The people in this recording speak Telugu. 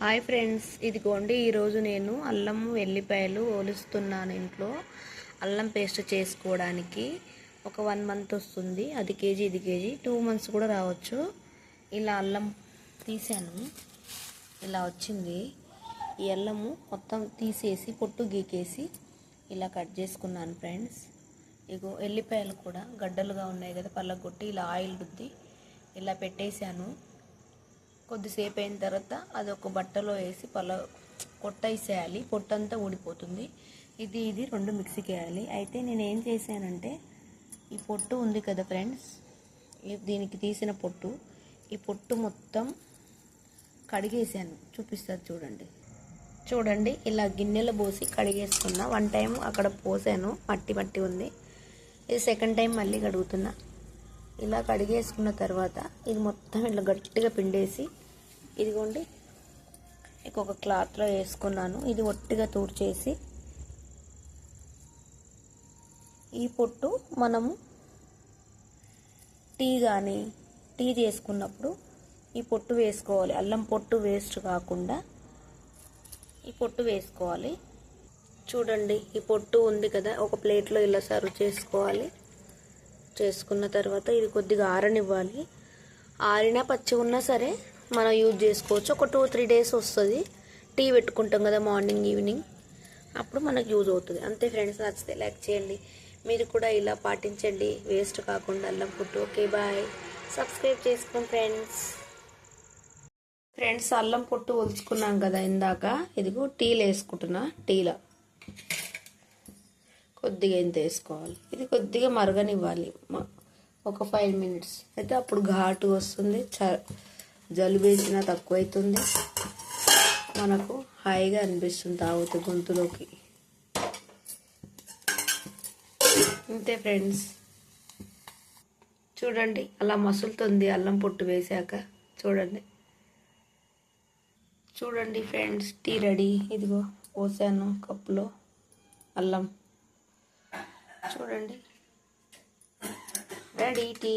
హాయ్ ఫ్రెండ్స్ ఇదిగోండి ఈరోజు నేను అల్లం వెల్లిపాయలు ఓలుస్తున్నాను ఇంట్లో. అల్లం పేస్ట్ చేసుకోవడానికి ఒక వన్ మంత్ వస్తుంది. అది కేజీ ఇది కేజీ టూ మంత్స్ కూడా రావచ్చు. ఇలా అల్లం తీసాను. ఇలా వచ్చింది. ఈ అల్లము మొత్తం తీసేసి పొట్టు గీకేసి ఇలా కట్ చేసుకున్నాను ఫ్రెండ్స్. ఇగో ఎల్లిపాయలు కూడా గడ్డలుగా ఉన్నాయి కదా పళ్ళగొట్టి ఇలా ఆయిల్ రుద్ది ఇలా పెట్టేశాను. కొద్దిసేపు అయిన తర్వాత అది ఒక బట్టలో వేసి పల కొట్టేసేయాలి. పొట్టంతా ఊడిపోతుంది. ఇది ఇది రెండు మిక్సీకి వేయాలి అయితే నేను ఏం చేశానంటే ఈ పొట్టు ఉంది కదా ఫ్రెండ్స్ దీనికి తీసిన పొట్టు ఈ పొట్టు మొత్తం కడిగేసాను చూపిస్తారు చూడండి. చూడండి ఇలా గిన్నెలో పోసి కడిగేసుకున్నా. వన్ టైం అక్కడ పోసాను. మట్టి మట్టి ఉంది. ఇది సెకండ్ టైం మళ్ళీ కడుగుతున్నా. ఇలా కడిగేసుకున్న తర్వాత ఇది మొత్తం ఇట్లా గట్టిగా పిండేసి ఇదిగోండి ఇంకొక క్లాత్లో వేసుకున్నాను. ఇది ఒట్టిగా తూడ్చేసి ఈ పొట్టు మనము టీ కానీ టీ చేసుకున్నప్పుడు ఈ పొట్టు వేసుకోవాలి. అల్లం పొట్టు వేస్ట్ కాకుండా ఈ పొట్టు వేసుకోవాలి. చూడండి ఈ పొట్టు ఉంది కదా ఒక ప్లేట్లో ఇలా సర్వ్ చేసుకోవాలి. చేసుకున్న తర్వాత ఇది కొద్దిగా ఆరనివ్వాలి. ఆరినా పచ్చి ఉన్నా సరే మనం యూజ్ చేసుకోవచ్చు. ఒక టూ త్రీ డేస్ వస్తుంది. టీ పెట్టుకుంటాం కదా మార్నింగ్ ఈవినింగ్. అప్పుడు మనకు యూజ్ అవుతుంది. అంతే ఫ్రెండ్స్ నచ్చితే లైక్ చేయండి. మీరు కూడా ఇలా పాటించండి. వేస్ట్ కాకుండా అల్లం పుట్టు. Okay bye. సబ్స్క్రైబ్ చేసుకోండి ఫ్రెండ్స్. ఫ్రెండ్స్ అల్లం పొట్టు ఉల్చుకున్నాం కదా ఇందాక. ఇదిగో టీలు వేసుకుంటున్నా టీలో. కొద్దిగా ఇంత వేసుకోవాలి. ఇది కొద్దిగా మరగనివ్వాలి. ఒక ఫైవ్ మినిట్స్ అయితే అప్పుడు ఘాటు వస్తుంది. చ జలుబు వేసినా తక్కువ అవుతుంది మనకు హాయిగా అనిపిస్తుంది తాగుతూ గొంతులోకి. అంతే ఫ్రెండ్స్ చూడండి అలా మసులుతుంది అల్లం పొట్టు వేసాక. చూడండి. చూడండి ఫ్రెండ్స్ టీ రెడీ ఇదిగో పోసాను కప్పులో అల్లం. చూడండి. Ready tea.